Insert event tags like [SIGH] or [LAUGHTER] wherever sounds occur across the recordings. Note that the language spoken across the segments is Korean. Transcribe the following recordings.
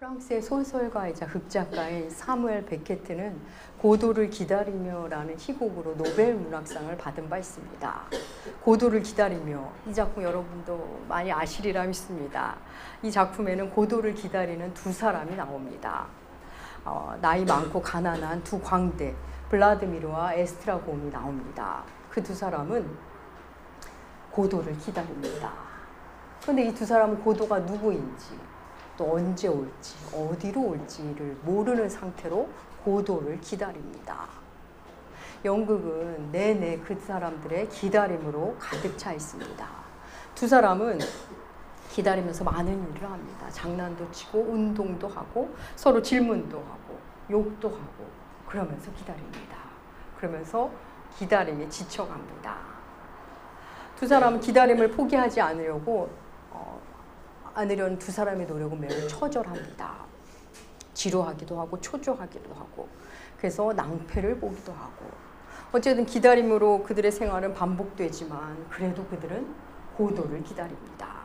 프랑스의 소설가이자 극작가인 사무엘 베케트는 고도를 기다리며라는 희곡으로 노벨 문학상을 받은 바 있습니다. 고도를 기다리며 이 작품 여러분도 많이 아시리라 믿습니다. 이 작품에는 고도를 기다리는 두 사람이 나옵니다. 어, 나이 많고 가난한 두 광대 블라드미르와 에스트라곰이 나옵니다. 그 두 사람은 고도를 기다립니다. 그런데 이 두 사람은 고도가 누구인지 또 언제 올지 어디로 올지를 모르는 상태로 고도를 기다립니다. 연극은 내내 그 사람들의 기다림으로 가득 차 있습니다. 두 사람은 기다리면서 많은 일을 합니다. 장난도 치고 운동도 하고 서로 질문도 하고 욕도 하고 그러면서 기다립니다. 그러면서 기다림에 지쳐갑니다. 두 사람은 기다림을 포기하지 않으려고 어, 않으려는 두 사람의 노력은 매우 처절합니다. 지루하기도 하고 초조하기도 하고 그래서 낭패를 보기도 하고 어쨌든 기다림으로 그들의 생활은 반복되지만 그래도 그들은 고도를 기다립니다.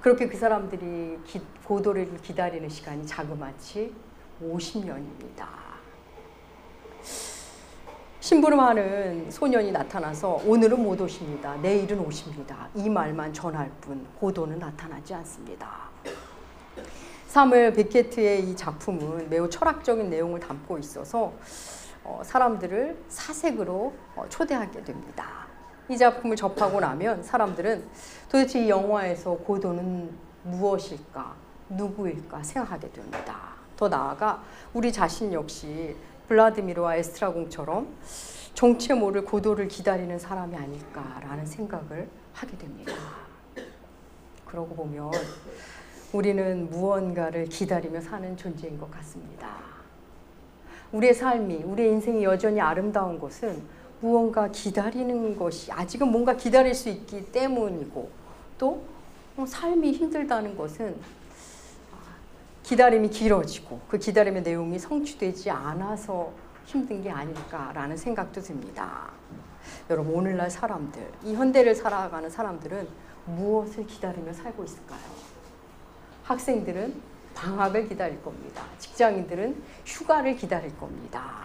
그렇게 그 사람들이 기, 고도를 기다리는 시간이 자그마치 50년입니다. 심부름하는 소년이 나타나서 오늘은 못 오십니다. 내일은 오십니다. 이 말만 전할 뿐 고도는 나타나지 않습니다. 사무엘 베케트의 이 작품은 매우 철학적인 내용을 담고 있어서 어, 사람들을 사색으로 어, 초대하게 됩니다. 이 작품을 접하고 나면 사람들은 도대체 이 영화에서 고도는 무엇일까, 누구일까 생각하게 됩니다. 더 나아가 우리 자신 역시 블라드미르와 에스트라공처럼 정체 모를 고도를 기다리는 사람이 아닐까라는 생각을 하게 됩니다. 그러고 보면 우리는 무언가를 기다리며 사는 존재인 것 같습니다. 우리의 삶이, 우리의 인생이 여전히 아름다운 것은 무언가 기다리는 것이 아직은 뭔가 기다릴 수 있기 때문이고 또 삶이 힘들다는 것은 기다림이 길어지고 그 기다림의 내용이 성취되지 않아서 힘든 게 아닐까라는 생각도 듭니다. 여러분 오늘날 사람들 이 현대를 살아가는 사람들은 무엇을 기다리며 살고 있을까요? 학생들은 방학을 기다릴 겁니다. 직장인들은 휴가를 기다릴 겁니다.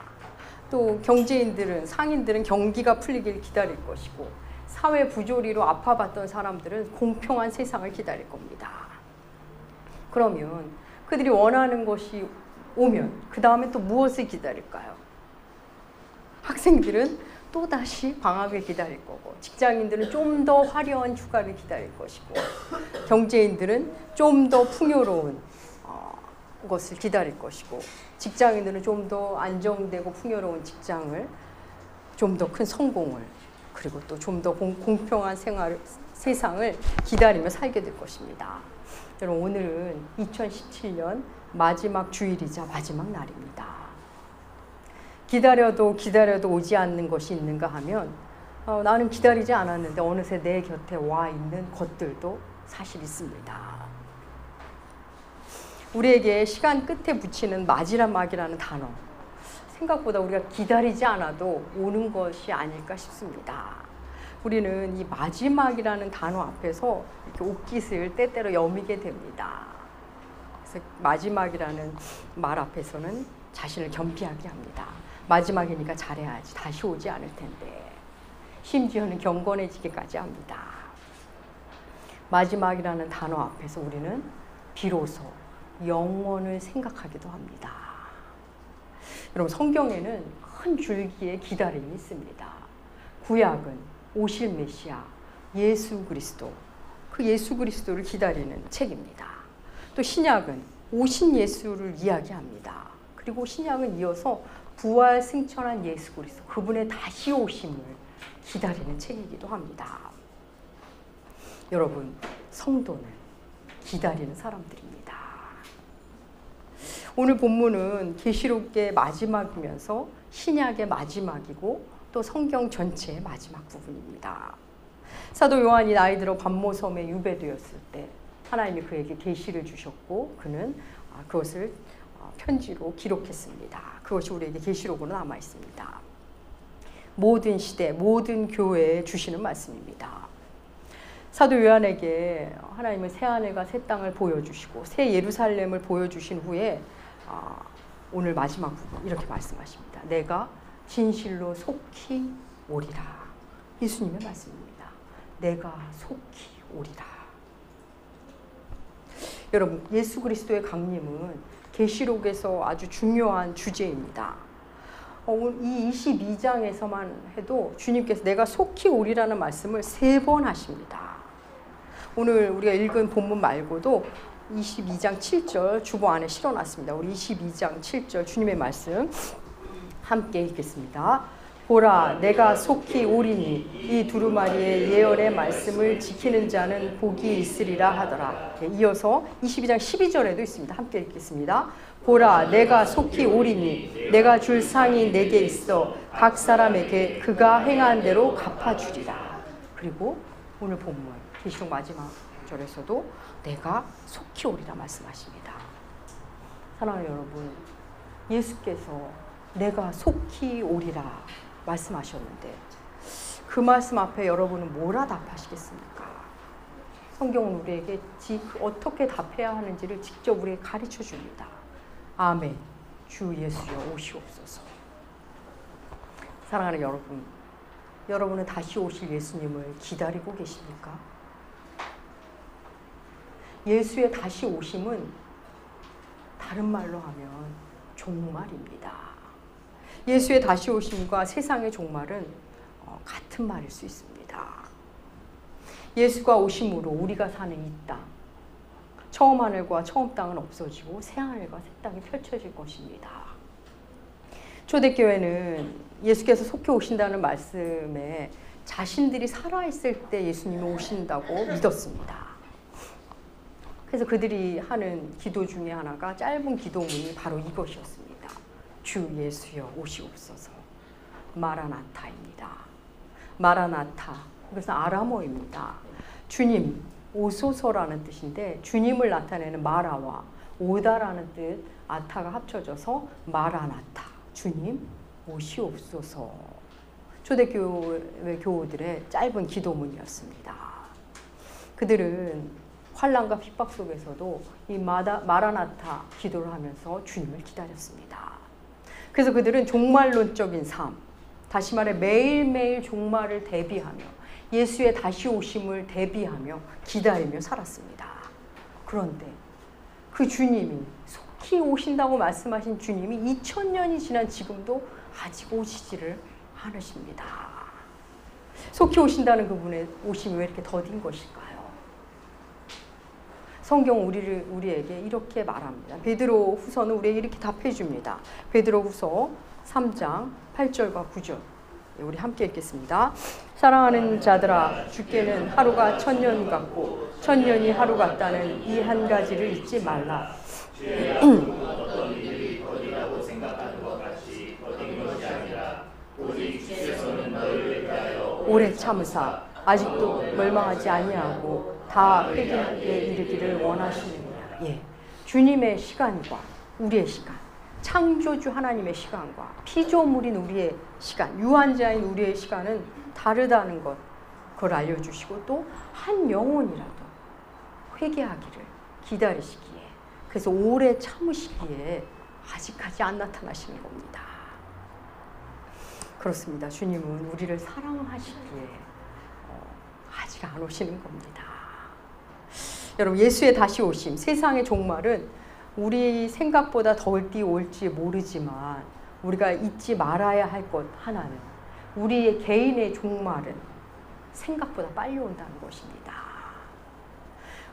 또 경제인들은 상인들은 경기가 풀리길 기다릴 것이고 사회 부조리로 아파봤던 사람들은 공평한 세상을 기다릴 겁니다. 그러면 그들이 원하는 것이 오면 그 다음에 또 무엇을 기다릴까요? 학생들은 또 다시 방학을 기다릴 거고 직장인들은 좀 더 화려한 휴가를 기다릴 것이고 경제인들은 좀 더 풍요로운 어, 것을 기다릴 것이고 직장인들은 좀 더 안정되고 풍요로운 직장을 좀 더 큰 성공을 그리고 또 좀 더 공평한 생활 세상을 기다리며 살게 될 것입니다. 여러분 오늘은 2017년 마지막 주일이자 마지막 날입니다. 기다려도 기다려도 오지 않는 것이 있는가 하면 어, 나는 기다리지 않았는데 어느새 내 곁에 와 있는 것들도 사실 있습니다. 우리에게 시간 끝에 붙이는 맞이란막이라는 단어 생각보다 우리가 기다리지 않아도 오는 것이 아닐까 싶습니다. 우리는 이 마지막이라는 단어 앞에서 이렇게 옷깃을 때때로 여미게 됩니다. 그래서 마지막이라는 말 앞에서는 자신을 겸비하게 합니다. 마지막이니까 잘해야지. 다시 오지 않을 텐데. 심지어는 경건해지기까지 합니다. 마지막이라는 단어 앞에서 우리는 비로소 영원을 생각하기도 합니다. 여러분, 성경에는 큰 줄기의 기다림이 있습니다. 구약은 오실 메시아 예수 그리스도 그 예수 그리스도를 기다리는 책입니다. 또 신약은 오신 예수를 이야기합니다. 그리고 신약은 이어서 부활 승천한 예수 그리스도 그분의 다시 오심을 기다리는 책이기도 합니다. 여러분 성도는 기다리는 사람들입니다. 오늘 본문은 계시록의 마지막이면서 신약의 마지막이고 또 성경 전체의 마지막 부분입니다. 사도 요한이 나이 들어 반모섬에 유배되었을 때 하나님이 그에게 계시를 주셨고 그는 아, 그것을 어, 편지로 기록했습니다. 그것이 우리에게 계시록으로 남아 있습니다. 모든 시대, 모든 교회에 주시는 말씀입니다. 사도 요한에게 하나님은 새 하늘과 새 땅을 보여주시고 새 예루살렘을 보여주신 후에 아, 오늘 마지막 부분 이렇게 말씀하십니다. 내가 진실로 속히 오리라. 예수님의 말씀입니다. 내가 속히 오리라. 여러분 예수 그리스도의 강림은 계시록에서 아주 중요한 주제입니다. 어, 이 22장에서만 해도 주님께서 내가 속히 오리라는 말씀을 세 번 하십니다. 오늘 우리가 읽은 본문 말고도 22장 7절 주보 안에 실어놨습니다. 우리 22장 7절 주님의 말씀 함께 읽겠습니다. 보라 내가 속히 오리니 이 두루마리의 예언의 말씀을 지키는 자는 복이 있으리라 하더라. 예, 이어서 22장 12절에도 있습니다. 함께 읽겠습니다. 보라 내가 속히 오리니 내가 줄 상이 내게 있어 각 사람에게 그가 행한 대로 갚아주리라. 그리고 오늘 본문 계시록 마지막 절에서도 내가 속히 오리라 말씀하십니다. 사랑하는 여러분, 예수께서 내가 속히 오리라 말씀하셨는데 그 말씀 앞에 여러분은 뭐라 답하시겠습니까? 성경은 우리에게 어떻게 답해야 하는지를 직접 우리에게 가르쳐 줍니다. 아멘. 주 예수여 오시옵소서. 사랑하는 여러분, 여러분은 다시 오실 예수님을 기다리고 계십니까? 예수의 다시 오심은 다른 말로 하면 종말입니다. 예수의 다시 오심과 세상의 종말은 어, 같은 말일 수 있습니다. 예수가 오심으로 우리가 사는 이 땅, 처음 하늘과 처음 땅은 없어지고 새 하늘과 새 땅이 펼쳐질 것입니다. 초대교회는 예수께서 속히 오신다는 말씀에 자신들이 살아있을 때 예수님이 오신다고 믿었습니다. 그래서 그들이 하는 기도 중에 하나가 짧은 기도문이 바로 이것이었습니다. 주 예수여 오시옵소서. 마라나타입니다. 마라나타. 이것은 아람어입니다. 주님 오소서라는 뜻인데 주님을 나타내는 마라와 오다라는 뜻 아타가 합쳐져서 마라나타. 주님 오시옵소서. 초대교회 교우들의 짧은 기도문이었습니다. 그들은 환란과 핍박 속에서도 이 마다, 마라나타 기도를 하면서 주님을 기다렸습니다. 그래서 그들은 종말론적인 삶, 다시 말해 매일매일 종말을 대비하며 예수의 다시 오심을 대비하며 기다리며 살았습니다. 그런데 그 주님이 속히 오신다고 말씀하신 주님이 2000년이 지난 지금도 아직 오시지를 않으십니다. 속히 오신다는 그분의 오심이 왜 이렇게 더딘 것일까요? 성경 우리를 우리에게 이렇게 말합니다. 베드로 후서는 우리에게 이렇게 답해 줍니다. 베드로 후서 3장 8절과 9절. 우리 함께 읽겠습니다. 사랑하는 자들아 주께는 하루가 천년 같고 천년이 하루 같다는 이 한 가지를 잊지 말라. [CLEARS THROAT] 오래 참으사 아직도 멸망하지 아니하고 다 회개하게 이르기를 원하시느냐. 예. 주님의 시간과 우리의 시간, 창조주 하나님의 시간과 피조물인 우리의 시간, 유한자인 우리의 시간은 다르다는 것, 그걸 알려주시고 또 한 영혼이라도 회개하기를 기다리시기에, 그래서 오래 참으시기에 아직까지 안 나타나시는 겁니다. 그렇습니다. 주님은 우리를 사랑하시기에 어, 아직 안 오시는 겁니다. 여러분 예수의 다시 오심, 세상의 종말은 우리 생각보다 덜띠 올지 모르지만 우리가 잊지 말아야 할 것 하나는 우리의 개인의 종말은 생각보다 빨리 온다는 것입니다.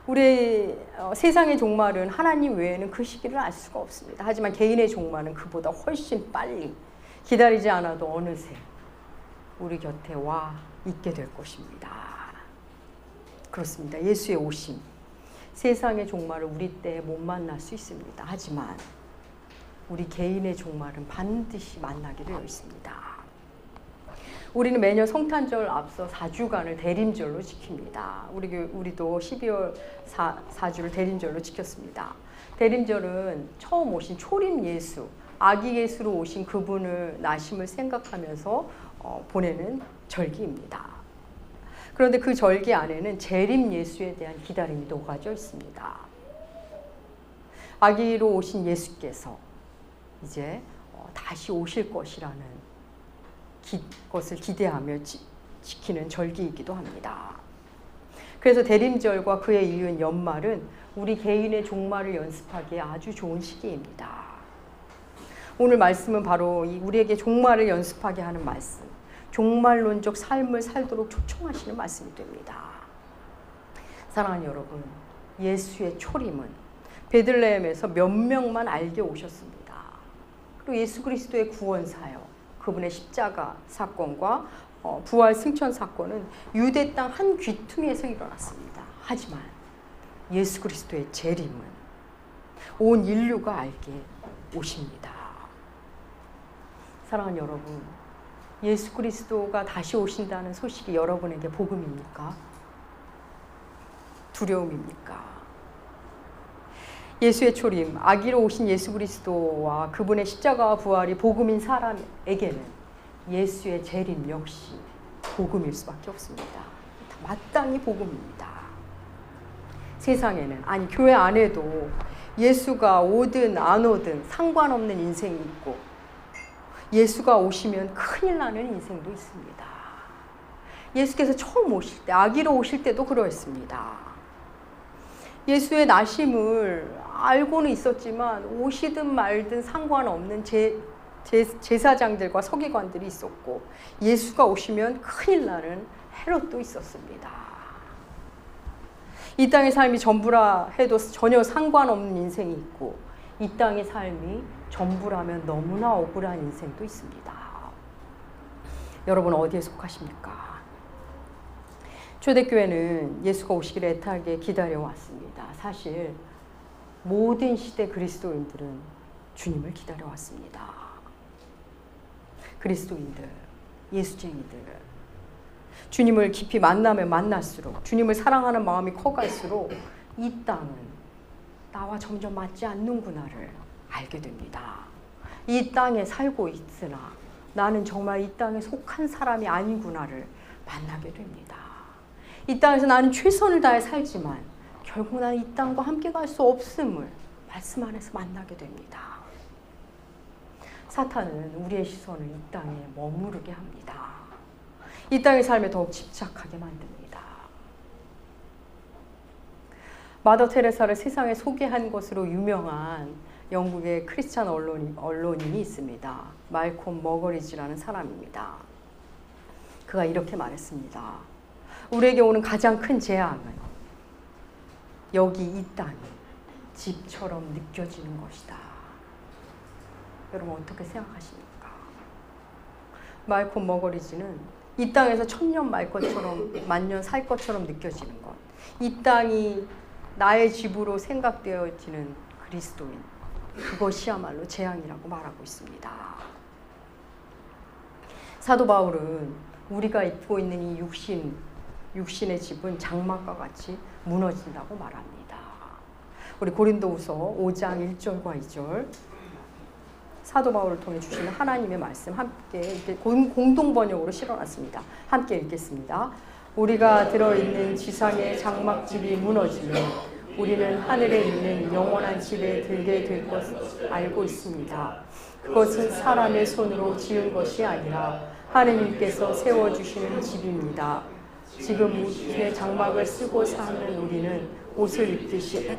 우리 어, 세상의 종말은 하나님 외에는 그 시기를 알 수가 없습니다. 하지만 개인의 종말은 그보다 훨씬 빨리 기다리지 않아도 어느새 우리 곁에 와 있게 될 것입니다. 그렇습니다. 예수의 오심. 세상의 종말을 우리 때 못 만날 수 있습니다. 하지만 우리 개인의 종말은 반드시 만나게 되어 있습니다. 우리는 매년 성탄절 앞서 4주간을 대림절로 지킵니다. 우리, 우리도 12월 4, 4주를 대림절로 지켰습니다. 대림절은 처음 오신 초림 예수, 아기 예수로 오신 그분을 나심을 생각하면서 어, 보내는 절기입니다. 그런데 그 절기 안에는 재림 예수에 대한 기다림이 녹아져 있습니다. 아기로 오신 예수께서 이제 어, 다시 오실 것이라는 기, 것을 기대하며 지, 지키는 절기이기도 합니다. 그래서 대림절과 그에 이은 연말은 우리 개인의 종말을 연습하기에 아주 좋은 시기입니다. 오늘 말씀은 바로 이 우리에게 종말을 연습하게 하는 말씀, 종말론적 삶을 살도록 초청하시는 말씀이 됩니다. 사랑하는 여러분, 예수의 초림은 베들레헴에서 몇 명만 알게 오셨습니다. 그리고 예수 그리스도의 구원 사역, 그분의 십자가 사건과 어, 부활 승천 사건은 유대 땅 한 귀퉁이에서 일어났습니다. 하지만 예수 그리스도의 재림은 온 인류가 알게 오십니다. 사랑하는 여러분, 예수 그리스도가 다시 오신다는 소식이 여러분에게 복음입니까? 두려움입니까? 예수의 초림, 아기로 오신 예수 그리스도와 그분의 십자가와 부활이 복음인 사람에게는 예수의 재림 역시 복음일 수밖에 없습니다. 마땅히 복음입니다. 세상에는 아니 교회 안에도 예수가 오든 안 오든 상관없는 인생이 있고 예수가 오시면 큰일 나는 인생도 있습니다. 예수께서 처음 오실 때 아기로 오실 때도 그러했습니다. 예수의 나심을 알고는 있었지만 오시든 말든 상관없는 제, 제, 제사장들과 서기관들이 있었고 예수가 오시면 큰일 나는 헤롯도 있었습니다. 이 땅의 삶이 전부라 해도 전혀 상관없는 인생이 있고 이 땅의 삶이 전부라면 너무나 억울한 인생도 있습니다. 여러분 어디에 속하십니까? 초대교회는 예수가 오시기를 애타게 기다려왔습니다. 사실 모든 시대 그리스도인들은 주님을 기다려왔습니다. 그리스도인들, 예수쟁이들, 주님을 깊이 만나면 만날수록, 주님을 사랑하는 마음이 커갈수록 이 땅은 나와 점점 맞지 않는구나를 알게 됩니다. 이 땅에 살고 있으나 나는 정말 이 땅에 속한 사람이 아니구나를 만나게 됩니다. 이 땅에서 나는 최선을 다해 살지만 결국 나는 이 땅과 함께 갈 수 없음을 말씀 안에서 만나게 됩니다. 사탄은 우리의 시선을 이 땅에 머무르게 합니다. 이 땅의 삶에 더욱 집착하게 만듭니다. 마더 테레사를 세상에 소개한 것으로 유명한 영국의 크리스찬 언론이, 언론인이 있습니다. 말콤 머거리지라는 사람입니다. 그가 이렇게 말했습니다. 우리에게 오는 가장 큰 재앙은 여기 이 땅이 집처럼 느껴지는 것이다. 여러분 어떻게 생각하십니까? 말콤 머거리지는 이 땅에서 천년 말 것처럼 만년 살 것처럼 느껴지는 것. 이 땅이 나의 집으로 생각되어지는 그리스도인. 그것이야말로 재앙이라고 말하고 있습니다. 사도 바울은 우리가 입고 있는 이 육신, 육신의 집은 장막과 같이 무너진다고 말합니다. 우리 고린도후서 5장 1절과 2절 사도 바울을 통해 주시는 하나님의 말씀 함께 공동 번역으로 실어놨습니다. 함께 읽겠습니다. 우리가 들어 있는 지상의 장막집이 무너지면 우리는 하늘에 있는 영원한 집에 들게 될 것을 알고 있습니다. 그것은 사람의 손으로 지은 것이 아니라 하느님께서 세워주시는 집입니다. 지금 옷의 장막을 쓰고 사는 우리는 옷을 입듯이 [CLEARS THROAT]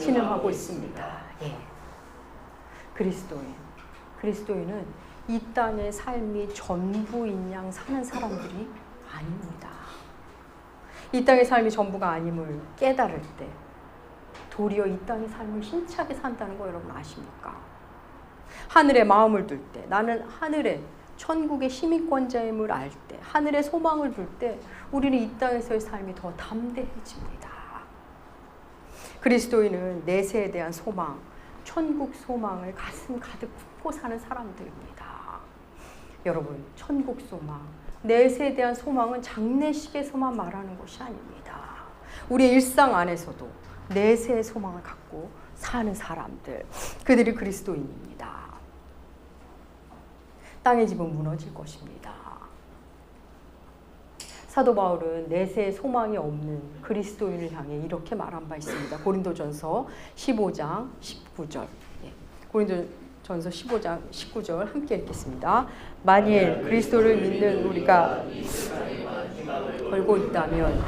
신음하고 있습니다. 예. 그리스도인. 그리스도인은 이 땅의 삶이 전부인 양 사는 사람들이 아닙니다. 이 땅의 삶이 전부가 아님을 깨달을 때 도리어 이 땅의 삶을 힘차게 산다는 거 여러분 아십니까? 하늘에 마음을 둘 때, 나는 하늘에 천국의 시민권자임을 알 때, 하늘의 소망을 둘 때, 우리는 이 땅에서의 삶이 더 담대해집니다. 그리스도인은 내세에 대한 소망, 천국 소망을 가슴 가득 품고 사는 사람들입니다. 여러분, 천국 소망, 내세에 대한 소망은 장례식에서만 말하는 것이 아닙니다. 우리의 일상 안에서도 내세의 소망을 갖고 사는 사람들, 그들이 그리스도인입니다. 땅의 집은 무너질 것입니다. 사도 바울은 내세의 소망이 없는 그리스도인을 향해 이렇게 말한 바 있습니다. 고린도전서 15장 19절. 예. 고린도 전서 15장 19절 함께 읽겠습니다. 만일 그리스도를 믿는 우리가 걸고 있다면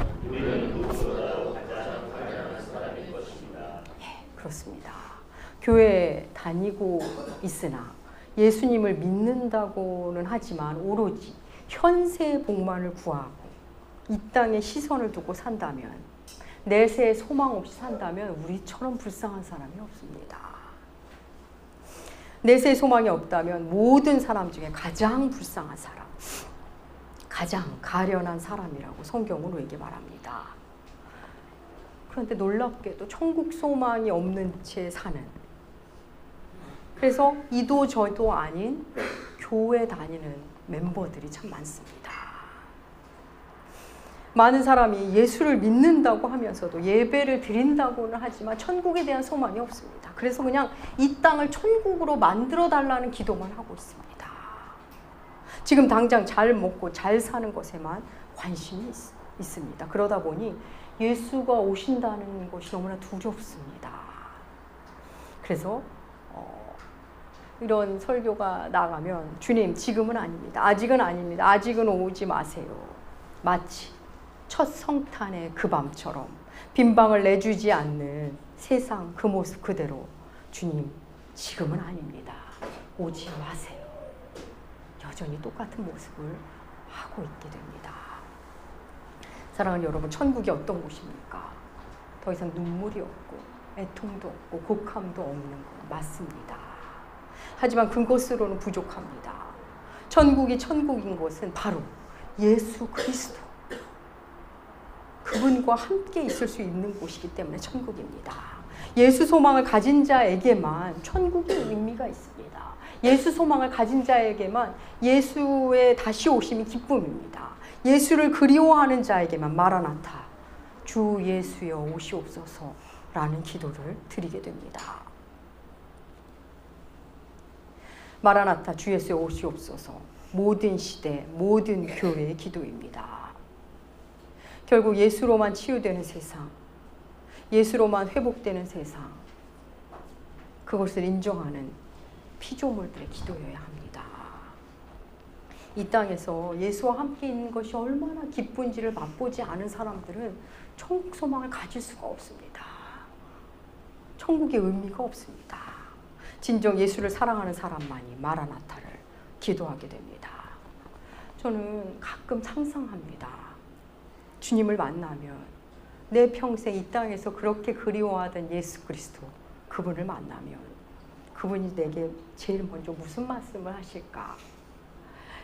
예, 그렇습니다. 교회 다니고 있으나 예수님을 믿는다고는 하지만 오로지 현세의 복만을 구하고 이 땅에 시선을 두고 산다면 내세에 소망 없이 산다면 우리처럼 불쌍한 사람이 없습니다. 내세에 소망이 없다면 모든 사람 중에 가장 불쌍한 사람, 가장 가련한 사람이라고 성경은 우리에게 말합니다. 그런데 놀랍게도 천국 소망이 없는 채 사는 그래서 이도 저도 아닌 교회 다니는 멤버들이 참 많습니다. 많은 사람이 예수를 믿는다고 하면서도 예배를 드린다고는 하지만 천국에 대한 소망이 없습니다. 그래서 그냥 이 땅을 천국으로 만들어 달라는 기도만 하고 있습니다. 지금 당장 잘 먹고 잘 사는 것에만 관심이 있, 있습니다. 그러다 보니 예수가 오신다는 것이 너무나 두렵습니다. 그래서 어, 이런 설교가 나가면 주님 지금은 아닙니다. 아직은 아닙니다. 아직은 오지 마세요. 마치 첫 성탄의 그 밤처럼 빈방을 내주지 않는 세상 그 모습 그대로 주님 지금은 아닙니다. 오지 마세요. 여전히 똑같은 모습을 하고 있게 됩니다. 사랑하는 여러분, 천국이 어떤 곳입니까? 더 이상 눈물이 없고 애통도 없고 곡함도 없는 것 맞습니다. 하지만 그것으로는 부족합니다. 천국이 천국인 것은 바로 예수 그리스도 그분과 함께 있을 수 있는 곳이기 때문에 천국입니다. 예수 소망을 가진 자에게만 천국의 의미가 있습니다. 예수 소망을 가진 자에게만 예수의 다시 오심이 기쁨입니다. 예수를 그리워하는 자에게만 마라나타 주 예수여 오시옵소서라는 기도를 드리게 됩니다. 마라나타 주 예수여 오시옵소서 모든 시대 모든 교회의 기도입니다. 결국 예수로만 치유되는 세상, 예수로만 회복되는 세상, 그것을 인정하는 피조물들의 기도여야 합니다. 이 땅에서 예수와 함께 있는 것이 얼마나 기쁜지를 맛보지 않은 사람들은 천국 소망을 가질 수가 없습니다. 천국의 의미가 없습니다. 진정 예수를 사랑하는 사람만이 마라나타를 기도하게 됩니다. 저는 가끔 상상합니다. 주님을 만나면 내 평생 이 땅에서 그렇게 그리워하던 예수 그리스도 그분을 만나면 그분이 내게 제일 먼저 무슨 말씀을 하실까?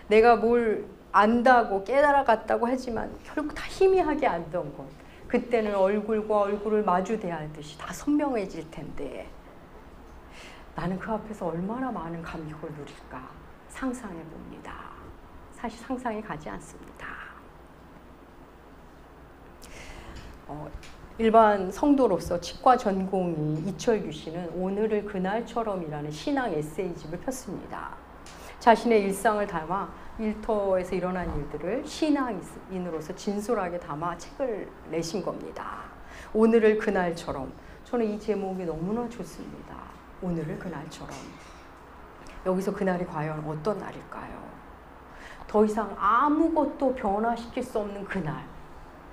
내가 뭘 안다고 깨달아갔다고 하지만 결국 다 희미하게 안던 것. 그때는 얼굴과 얼굴을 마주 대하듯이 다 선명해질 텐데 나는 그 앞에서 얼마나 많은 감격을 누릴까 상상해 봅니다. 사실 상상이 가지 않습니다. 어, 일반 성도로서 치과 전공이 이철규 씨는 오늘을 그날처럼이라는 신앙 에세이집을 폈습니다. 자신의 일상을 담아 일터에서 일어난 일들을 신앙인으로서 진솔하게 담아 책을 내신 겁니다. 오늘을 그날처럼 저는 이 제목이 너무나 좋습니다. 오늘을 그날처럼 여기서 그날이 과연 어떤 날일까요? 더 이상 아무것도 변화시킬 수 없는 그날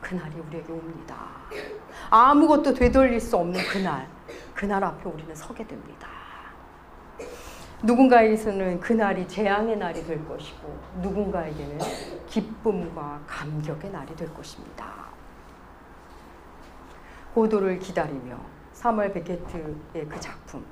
그날이 우리에게 옵니다. 아무것도 되돌릴 수 없는 그날, 그날 앞에 우리는 서게 됩니다. 누군가에게서는 그날이 재앙의 날이 될 것이고, 누군가에게는 기쁨과 감격의 날이 될 것입니다. 고도를 기다리며 사무엘 베케트의 그 작품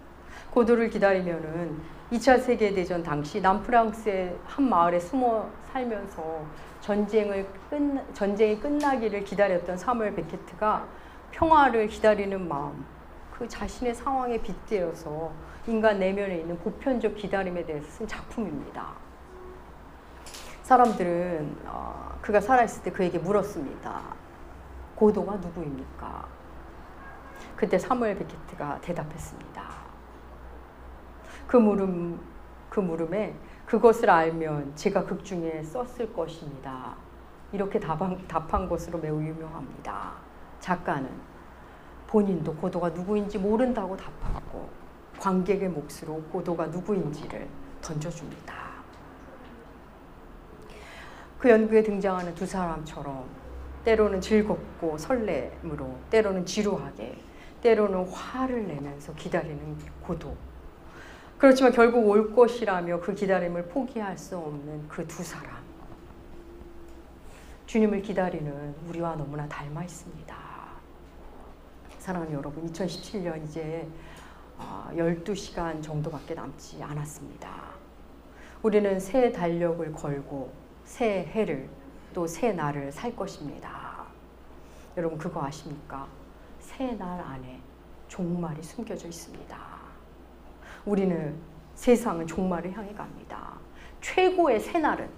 고도를 기다리면은 2차 세계대전 당시 남프랑스의 한 마을에 숨어 살면서 전쟁을 끝 전쟁이 끝나기를 기다렸던 사무엘 베케트가 평화를 기다리는 마음, 그 자신의 상황에 빗대어서 인간 내면에 있는 보편적 기다림에 대해서 쓴 작품입니다. 사람들은 어, 그가 살아있을 때 그에게 물었습니다. 고도가 누구입니까? 그때 사무엘 베케트가 대답했습니다. 그 물음 그 물음에 그것을 알면 제가 극중에 썼을 것입니다. 이렇게 답한, 답한 것으로 매우 유명합니다. 작가는 본인도 고도가 누구인지 모른다고 답하고 관객의 몫으로 고도가 누구인지를 던져줍니다. 그 연극에 등장하는 두 사람처럼 때로는 즐겁고 설렘으로 때로는 지루하게 때로는 화를 내면서 기다리는 고도 그렇지만 결국 올 것이라며 그 기다림을 포기할 수 없는 그 두 사람 주님을 기다리는 우리와 너무나 닮아 있습니다. 사랑하는 여러분 2017년 이제 12시간 아, 정도밖에 남지 않았습니다. 우리는 새 달력을 걸고 새 해를 또 새 날을 살 것입니다. 여러분 그거 아십니까? 새 날 안에 종말이 숨겨져 있습니다. 우리는 세상은 종말을 향해 갑니다. 최고의 새 날은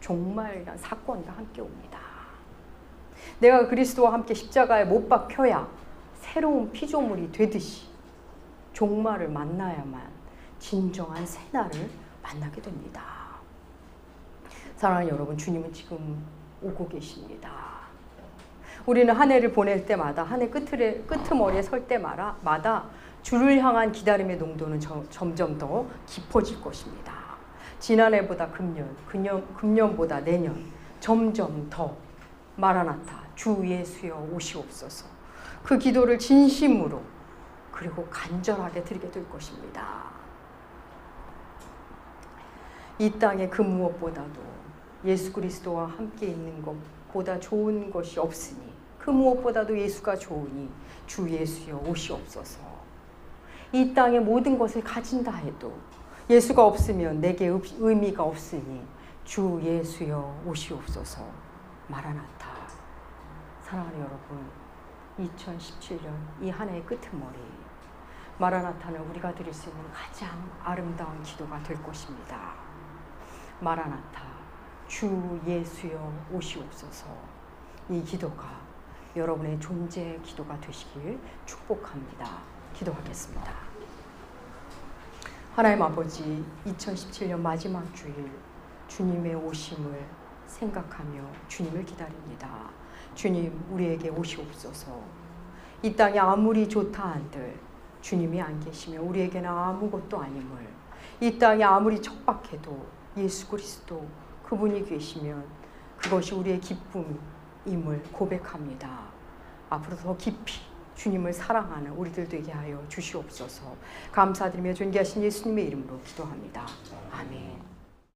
종말이란 사건과 함께 옵니다. 내가 그리스도와 함께 십자가에 못 박혀야 새로운 피조물이 되듯이 종말을 만나야만 진정한 새날을 만나게 됩니다. 사랑하는 여러분, 주님은 지금 오고 계십니다. 우리는 한 해를 보낼 때마다 한 해 끝에 끄트머리에 설 때마다 주를 향한 기다림의 농도는 저, 점점 더 깊어질 것입니다. 지난해보다 금년, 금년, 금년보다 내년 점점 더 마라나타 주 예수여 오시옵소서. 그 기도를 진심으로 그리고 간절하게 드리게 될 것입니다. 이 땅에 그 무엇보다도 예수 그리스도와 함께 있는 것보다 좋은 것이 없으니 그 무엇보다도 예수가 좋으니 주 예수여 오시옵소서. 이 땅의 모든 것을 가진다 해도 예수가 없으면 내게 의미가 없으니 주 예수여 오시옵소서. 마라나타. 사랑하는 여러분, 2017년 이 한 해의 끄머리 마라나타는 우리가 드릴 수 있는 가장 아름다운 기도가 될 것입니다. 마라나타, 주 예수여 오시옵소서. 이 기도가 여러분의 존재 기도가 되시길 축복합니다. 기도하겠습니다. 하나님 아버지, 2017년 마지막 주일 주님의 오심을 생각하며 주님을 기다립니다. 주님, 우리에게 오시옵소서. 이 땅에 아무리 좋다 한들 주님이 안 계시면 우리에게는 아무것도 아님을 이 땅이 아무리 척박해도 예수 그리스도 그분이 계시면 그것이 우리의 기쁨임을 고백합니다. 앞으로 더 깊이 주님을 사랑하는 우리들 되게 하여 주시옵소서. 감사드리며 존귀하신 예수님의 이름으로 기도합니다. 아멘.